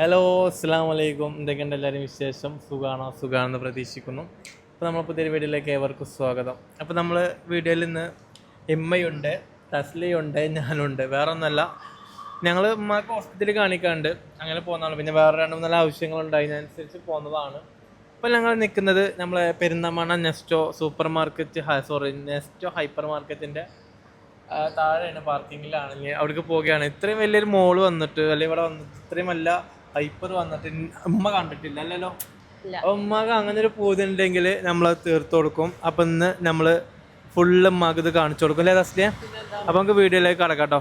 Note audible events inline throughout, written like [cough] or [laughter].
Hello അസ്സാം വലൈക്കും എന്തൊക്കെയുണ്ട് എല്ലാവരും വിശേഷം? സുഖാണോ? സുഖാണെന്ന് പ്രതീക്ഷിക്കുന്നു. അപ്പോൾ നമ്മൾ പുതിയൊരു വീഡിയോയിലേക്ക് ഏവർക്കും സ്വാഗതം. അപ്പോൾ നമ്മൾ വീഡിയോയിൽ ഇന്ന് ഉണ്ട് തസ്ലിയുണ്ട് ഞാനുണ്ട്. വേറെ ഒന്നല്ല ഞങ്ങൾ ഉമ്മാക്ക് ഹോസ്പിറ്റലിൽ കാണിക്കാണ്ട് അങ്ങനെ പോകുന്നതാണ് പിന്നെ വേറെ രണ്ട് മൂന്നാൽ ആവശ്യങ്ങളുണ്ടായി. അതിനനുസരിച്ച് പോകുന്നതാണ് അപ്പോൾ ഞങ്ങൾ നിൽക്കുന്നത് നമ്മളെ Perinthalmanna Nesto supermarket sorry Nesto ഹൈപ്പർ മാർക്കറ്റിന്റെ താഴെയാണ് പാർക്കിങ്ങിലാണ്. അവിടേക്ക് പോവുകയാണ്. ഇത്രയും വലിയൊരു മോൾ വന്നിട്ട് അല്ലെങ്കിൽ ഇവിടെ വന്നിട്ട് ഇത്രയും വല്ല ഹൈപ്പർ വന്നിട്ട് ഉമ്മ കണ്ടിട്ടില്ല അല്ലല്ലോ? ഉമ്മക്ക് അങ്ങനെ ഒരു പൂതി ഉണ്ടെങ്കിൽ നമ്മൾ തീർത്ത് കൊടുക്കും. അപ്പൊ ഇന്ന് നമ്മൾ ഫുള്ള് ഉമ്മാക്ക് ഇത് കാണിച്ചു കൊടുക്കും. അല്ലേ തസ്ലിയ അപ്പൊ നമുക്ക് വീഡിയോയിലേക്ക് കടക്കാട്ടോ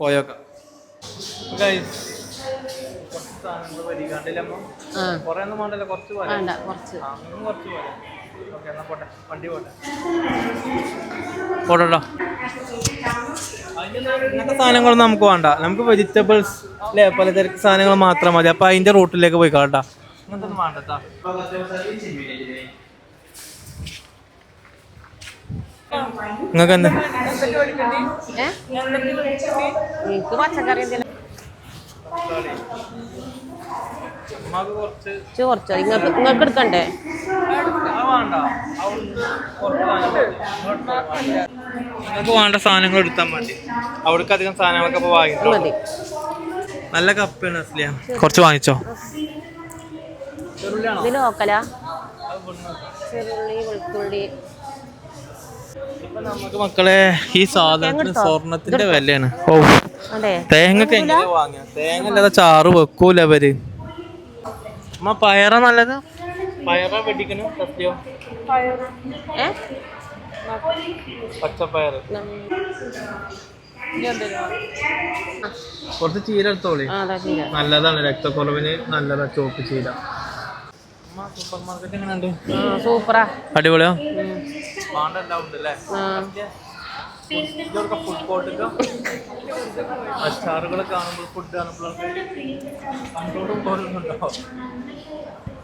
പോയോക്കാം. Guys, വേണ്ട കുറച്ച്. പോട്ടെ ഇങ്ങനത്തെ സാധനങ്ങളൊന്നും നമുക്ക് വേണ്ട. നമുക്ക് വെജിറ്റബിൾസ് അല്ലേ പലചരക്ക് സാധനങ്ങൾ മാത്രം മതി. അപ്പൊ അതിന്റെ റൂട്ടിലേക്ക് പോയി കാട്ടാ. ഇങ്ങനത്തെ ഒന്നും വേണ്ടട്ടാ നിങ്ങൾക്ക് എന്താ? പച്ചക്കറി കുറച്ച് നിങ്ങൾക്ക് നിങ്ങൾക്ക് എടുക്കണ്ടേ? നിങ്ങൾക്ക് വേണ്ട. സാധനങ്ങൾ എടുത്താൽ മതി. അവിടേക്ക് അധികം സാധനങ്ങളൊക്കെ ഇപ്പോൾ മതി. നല്ല കപ്പാണ് അസ്ലിയ. കുറച്ച് വാങ്ങിച്ചോ? ഇത് ലോക്കലാ ചെറുള്ളി വെളുത്തുള്ളി. ഇപ്പൊ നമുക്ക് മക്കളെ ഈ സാധനത്തിന് സ്വർണത്തിന്റെ വിലയാണ്. ഓ തേങ്ങ തേങ്ങക്ക് എങ്ങനെ വാങ്ങിയ? തേങ്ങ അല്ലാതെ ചാറ് വെക്കൂല അവർ അമ്മ പയറ നല്ലത്? പയറ വെട്ടിക്കണു സത്യം? പച്ചപ്പയർ കുറച്ച് ചീര എടുത്തോളി. നല്ലതാണ് രക്തക്കുറവിന് നല്ലതാ ചോപ്പ് ചീര. സൂപ്പർ മാർക്കറ്റ് എങ്ങനെയുണ്ട്? സൂപ്പറാ. അടിപൊളിയോ. പാണ്ടെല്ലാം ഉണ്ടല്ലേ? ആ ഫുഡ് കോർട്ടൊക്കെ സ്റ്റാറുകൾ കാണുമ്പോൾ ഫുഡ്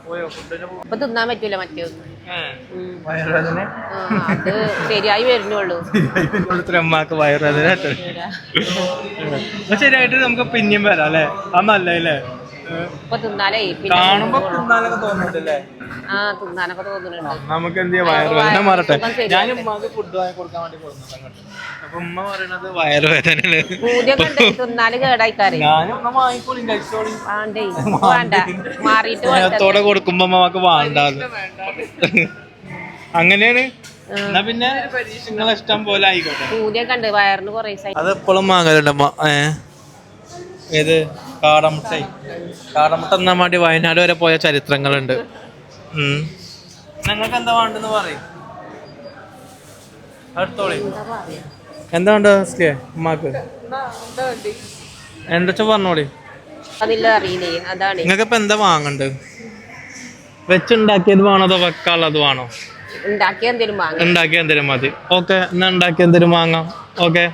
പോയോ? ഫുഡിന് തിന്നാൻ പറ്റൂല മറ്റേ ഉം. വയറുവേദന? ആ അത് ശരിയായി വരുന്നുള്ളൂ. അമ്മയ്ക്ക് വയറുവേദന ശരിയായിട്ട് നമുക്ക് പിന്നെയും വരാം അല്ലേ? ആ നല്ലല്ലേ ഇപ്പൊ തിന്നാലേ പിന്നെ കാണുമ്പോ തോന്നുന്നുണ്ടല്ലേ ആ തിന്നാനൊക്കെ തോന്നുന്നുണ്ട് നമുക്ക് എന്ത് ചെയ്യാം? വയറുവേദന മാറട്ടെ. ഞാൻ ഉമ്മാക്ക് ഫുഡ് വാങ്ങി കൊടുക്കാൻ വേണ്ടി കൊടുക്കുന്നത് അങ്ങോട്ട്. അപ്പൊ ഉമ്മ പറയണത് വയറുവേദനയാണ് പൂതിയൊക്കെ ഉണ്ട്. തിന്നാൽ കേടായിക്കാരേ. ഞാനും ഉമ്മ വാങ്ങിക്കോളി കഴിച്ചോളി. വേണ്ടേ വേണ്ട. മാറിയിട്ട് വേണ്ട. സ്നേഹത്തോടെ കൊടുക്കുമ്പോ അമ്മയ്ക്ക് വേണ്ടാന്ന് അങ്ങനെയാണ്. എന്നാ പിന്നെ നിങ്ങളെ ഇഷ്ടം പോലെ ആയിക്കോട്ടെ. പൂതിയൊക്കെ ഉണ്ട്. വയറിന് കുറേ സൈ അത് എപ്പോഴും വാങ്ങലുണ്ടമ്മ ഏ? ഏത്? കാടമുട്ട. കാടമുട്ട എന്നാൻ വേണ്ടി വയനാട് വരെ പോയ ചരിത്രങ്ങളുണ്ട്. നിങ്ങൾക്ക് എന്താ വേണ്ടെന്ന് പറയും. അടുത്തോളി. എന്താ വേണ്ട ഉമ്മാക്ക്? എന്താ പറഞ്ഞോളി? അതില്ല അറിയില്ലേ? അതാണ്. നിങ്ങൾക്ക് ഇപ്പൊ എന്താ വാങ്ങണ്ട് വെച്ചുണ്ടാക്കിയത് വേണോ അതോ വെക്കാനുള്ളത് വേണോ? ഉണ്ടാക്കി എന്തേലും വാങ്ങി. ഉണ്ടാക്കിയ എന്തേലും മതി. ഓക്കെ എന്നാ ഉണ്ടാക്കിയ എന്തേലും വാങ്ങാം. ഓക്കെ.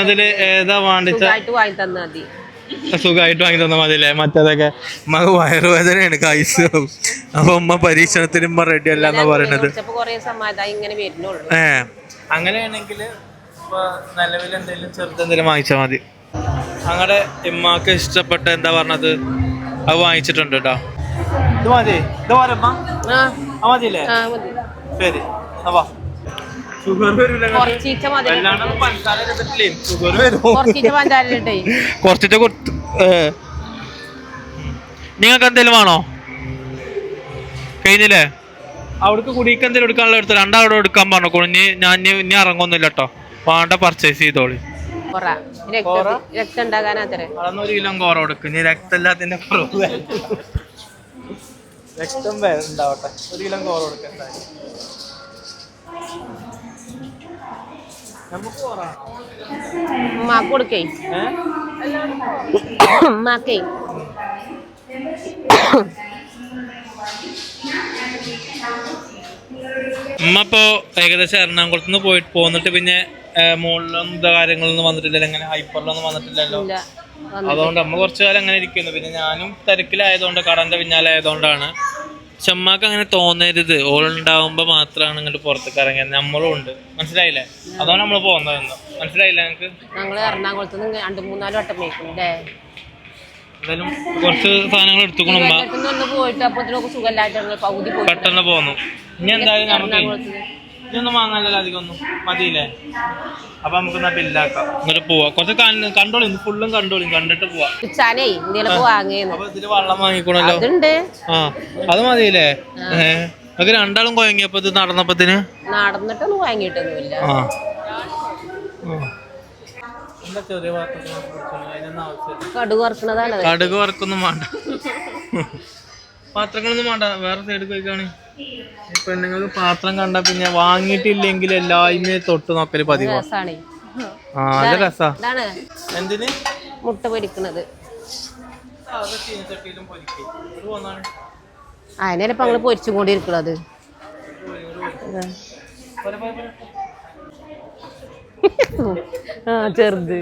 അതിൽ ഏതാ വാണ്ടിച്ച സുഖമായിട്ട് വാങ്ങി തന്നാ മതി. സുഖമായിട്ട് വാങ്ങി തന്നാ മതിയല്ലേ? മറ്റേതൊക്കെ? മക വയറുവേദനയാണ് കൈസ് അപ്പൊ ഉമ്മ പരീക്ഷണത്തിന് ഉമ്മ റെഡി അല്ല എന്നാ പറയണത്. ഏ. അങ്ങനെയാണെങ്കിൽ നിലവിൽ എന്തെങ്കിലും ചെറുതെന്തെങ്കിലും വാങ്ങിച്ചാ വാങ്ങിച്ചാൽ മതി. അങ്ങനെ ഇമ്മാക്ക് ഇഷ്ടപ്പെട്ട എന്താ പറഞ്ഞത്? അത് വാങ്ങിച്ചിട്ടുണ്ട് കേട്ടോ ഇത് മതി. ഇത് പോരമ്മ മതിയില്ലേ? ശരി. കുറച്ചിട്ട് നിങ്ങൾക്ക് എന്തെങ്കിലും വേണോ? കഴിഞ്ഞില്ലേ? അവിടേക്ക് കുടിക്ക് എന്തെങ്കിലും എടുക്കാനുള്ള എടുത്ത് രണ്ടാവിടെ എടുക്കാൻ പറഞ്ഞു. കുഞ്ഞ് ഞാൻ ഇനി ഇറങ്ങൊന്നുമില്ല ഇറങ്ങുന്നില്ല കേട്ടോ വേണ്ട പർച്ചേസ് ചെയ്തോളി. കിലോ കോറ കൊടുക്കും. ഇനി രക്തമില്ലാത്തിന്റെ കുറവ് [laughs] രക്തം ഉണ്ടാവട്ടെ. ഒരു കിലോ കോറ കൊടുക്കാം ഉമ്മാക്ക് കൊടുക്കേ. ഉമ്മാക്കേ. ഉമ്മ ഇപ്പോ ഏകദേശം എറണാകുളത്ത് നിന്ന് പോയിട്ട് പോന്നിട്ട് പിന്നെ മുകളിലൊന്നും ഇത് കാര്യങ്ങളൊന്നും വന്നിട്ടില്ലല്ലോ അങ്ങനെ ഹൈപ്പറിലൊന്നും വന്നിട്ടില്ലല്ലോ. അതുകൊണ്ട് അമ്മ കുറച്ചു കാലം അങ്ങനെ ഇരിക്കുന്നു. പിന്നെ ഞാനും തിരക്കിലായതുകൊണ്ട് കടന്റെ പിന്നാലെ ആയതുകൊണ്ടാണ്. പക്ഷെ അങ്ങനെ തോന്നരുത്. ഓളുണ്ടാവുമ്പോ മാത്രമാണ് ഇങ്ങോട്ട് പുറത്തേക്ക് ഇറങ്ങിയത്. നമ്മളും ഉണ്ട്. മനസ്സിലായില്ലേ? അതാണ് നമ്മൾ പോകുന്നതെന്ന് മനസ്സിലായില്ല നിങ്ങക്ക്? ഞങ്ങൾ എറണാകുളത്ത് നിന്ന് രണ്ട് മൂന്നാൽ വട്ടം മേക്കും അല്ലേ എന്തായാലും കുറച്ച് സാധനങ്ങൾ എടുത്തുക്കണം പോയിട്ട് അപ്പൊ സുഖമില്ലായിട്ട് പെട്ടെന്ന് പോന്നു. ഇനി എന്തായാലും നമുക്ക് ഇതൊന്നും വാങ്ങാനല്ലോ അധികം ഒന്നും മതിയില്ലേ? അപ്പൊ നമുക്ക് എന്നാ ബില്ലാക്കാം. എന്നിട്ട് പോവാ. കുറച്ച് കണ്ട്- കണ്ടോളി ഫുള്ളും കണ്ടോളി. കണ്ടിട്ട് പോവാ. ഉച്ചാനേ എന്തെങ്കിലുമൊക്കെ വാങ്ങിയെന്ന് അപ്പൊ ഇതിൽ വെള്ളം വാങ്ങിക്കണല്ലോ. അതുണ്ട്. ആ. അത് മതിയില്ലേ? ഏഹ് നമുക്ക് രണ്ടാളും കുഴങ്ങിയപ്പോ ഇത് നടന്നപ്പത്തിന്? നടന്നിട്ടൊന്നും വാങ്ങിയിട്ടൊന്നുമില്ല. ആ. കടുക് വറുക്കണതാണ് കടുക് വറക്കൊന്നും വേണ്ട. പാത്രങ്ങളൊന്നും വേണ്ട. വേറെ സൈഡ് പോയിക്കാണ്. പെണ്ണുങ്ങൾക്ക് പാത്രം കണ്ട പിന്നെ വാങ്ങിയിട്ടില്ലെങ്കിൽ എല്ലായ്മയും തൊട്ട് നോക്കൽ പതിവ്. ആ നല്ല രസാ. ഇതാണ്. എന്തിന്? മുട്ട പൊരിക്കണത്. അതിനെ ഇപ്പൊ ഞങ്ങൾ പൊരിച്ചും കൊണ്ടിരിക്കണത് ആ ചെറുത്.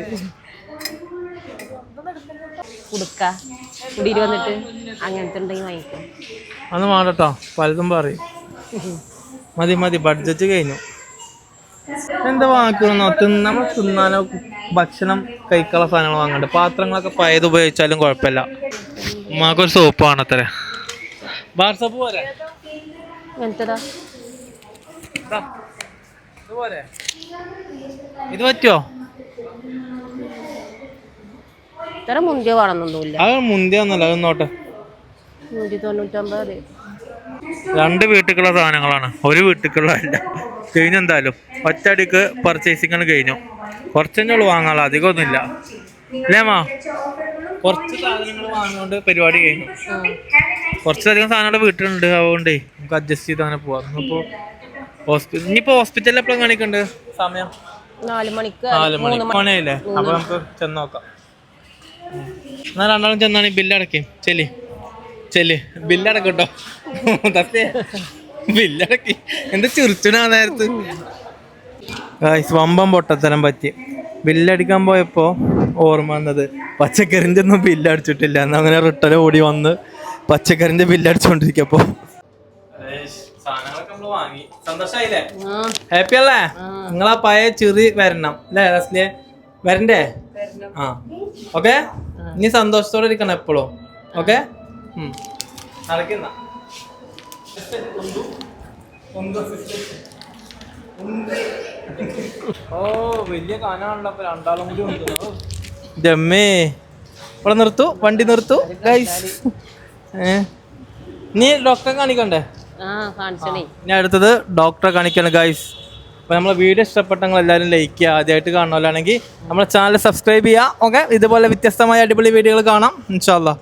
കുടുക്ക കുടിയിൽ വന്നിട്ട് അങ്ങനത്തെ ഉണ്ടെങ്കിൽ വാങ്ങിക്കും. അന്ന് വേണ്ടട്ടോ പലതും പറയും. മതി മതി. ബഡ്ജറ്റ് കഴിഞ്ഞു. എന്താ വാങ്ങിക്കണമെന്നോ തിന്ന നമ്മൾ തിന്നാനോ ഭക്ഷണം കഴിക്കാനുള്ള സാധനങ്ങൾ വാങ്ങണ്ട. പാത്രങ്ങളൊക്കെ പയത് ഉപയോഗിച്ചാലും കുഴപ്പമില്ല. ഉമ്മാക്കൊരു സോപ്പ് വേണത്ര ബാർ സോപ്പ് പോരെ? പോരെ? ഇത് പറ്റുമോ മുന്തിയ വേണമെന്നൊന്നുമില്ല അത് മുന്തിയൊന്നുമല്ല അത് നോട്ടെ നൂറ്റി തൊണ്ണൂറ്റൊമ്പത് രണ്ട് വീട്ടിലുള്ള സാധനങ്ങളാണ്. ഒരു വീട്ടിലുള്ള അല്ല. കഴിഞ്ഞു എന്തായാലും. ഒറ്റടിക്ക് പർച്ചേസിങ്ങൾ കഴിഞ്ഞു. കുറച്ചെന്നുള്ളൂ വാങ്ങാനുള്ള. അധികം ഒന്നും ഇല്ല മാ? കുറച്ച് സാധനങ്ങൾ വാങ്ങിക്കൊണ്ട് പരിപാടി കഴിഞ്ഞു. കുറച്ചധികം സാധനങ്ങൾ വീട്ടിലുണ്ട്. അതുകൊണ്ടേ നമുക്ക് അഡ്ജസ്റ്റ് ചെയ്ത് അങ്ങനെ പോവാം. അപ്പോൾ ഹോസ്പിറ്റൽ ഇനിയിപ്പോൾ ഹോസ്പിറ്റലിൽ എപ്പോഴും കാണിക്കണ്ട്? സമയം? നാല് മണിക്ക്. നാല് മണി. മണിയല്ലേ? അപ്പൊ നമുക്ക് ചെന്ന് നോക്കാം. എന്നാ രണ്ടാളും ചെന്നാണ് ബില്ല് അടക്കേം ചെല്ലി. ചെല്ലി. ബില്ലടക്കട്ടോ [laughs] ബില്ലടക്കി എന്താ ചിറിച്ചണ നേരത്ത്? സ്വമ്പം വമ്പം പൊട്ടത്തരം പറ്റി. ബില്ലടിക്കാൻ പോയപ്പോ ഓർമ്മ വന്നത് പച്ചക്കറിന്റെ ഒന്നും ബില്ലടിച്ചിട്ടില്ല എന്ന് അങ്ങനെ റിട്ടേൺ ഓടി വന്ന് പച്ചക്കറിന്റെ ബില്ലടിച്ചോണ്ടിരിക്കപ്പോ സാധനങ്ങളൊക്കെ നമ്മൾ വാങ്ങി. സന്തോഷായില്ലേ? ഹാപ്പി അല്ലേ? നിങ്ങളാ പഴയ ചെറി വരണം. അല്ലേ റസ്ലിയെ? വരണ്ടേ? ആ. ഓക്കെ നീ സന്തോഷത്തോടെ ഇരിക്കണം എപ്പോഴും ഓക്കെ നടക്കുന്ന. ഓ വലിയ കാനാണല്ലോ അപ്പൊ രണ്ടാളും കൂടി ഉണ്ട്. ജമ്മേ ഇവിടെ നിർത്തു വണ്ടി നിർത്തു ഗൈസ് നീ ഡോക്ടറെ കാണിക്കണ്ടേ? ഇനി അടുത്തത് ഡോക്ടറെ കാണിക്കണം ഗൈസ് അപ്പോൾ നമ്മളെ വീഡിയോ ഇഷ്ടപ്പെട്ടെങ്കിൽ എല്ലാവരും ലൈക്ക് ചെയ്യുക. ആദ്യമായിട്ട് കാണുമല്ലാണെങ്കിൽ നമ്മളെ ചാനൽ സബ്സ്ക്രൈബ് ചെയ്യുക ഓക്കെ ഇതുപോലെ വ്യത്യസ്തമായ അടിപൊളി വീഡിയോകൾ കാണാം ഇൻഷാല്ലാ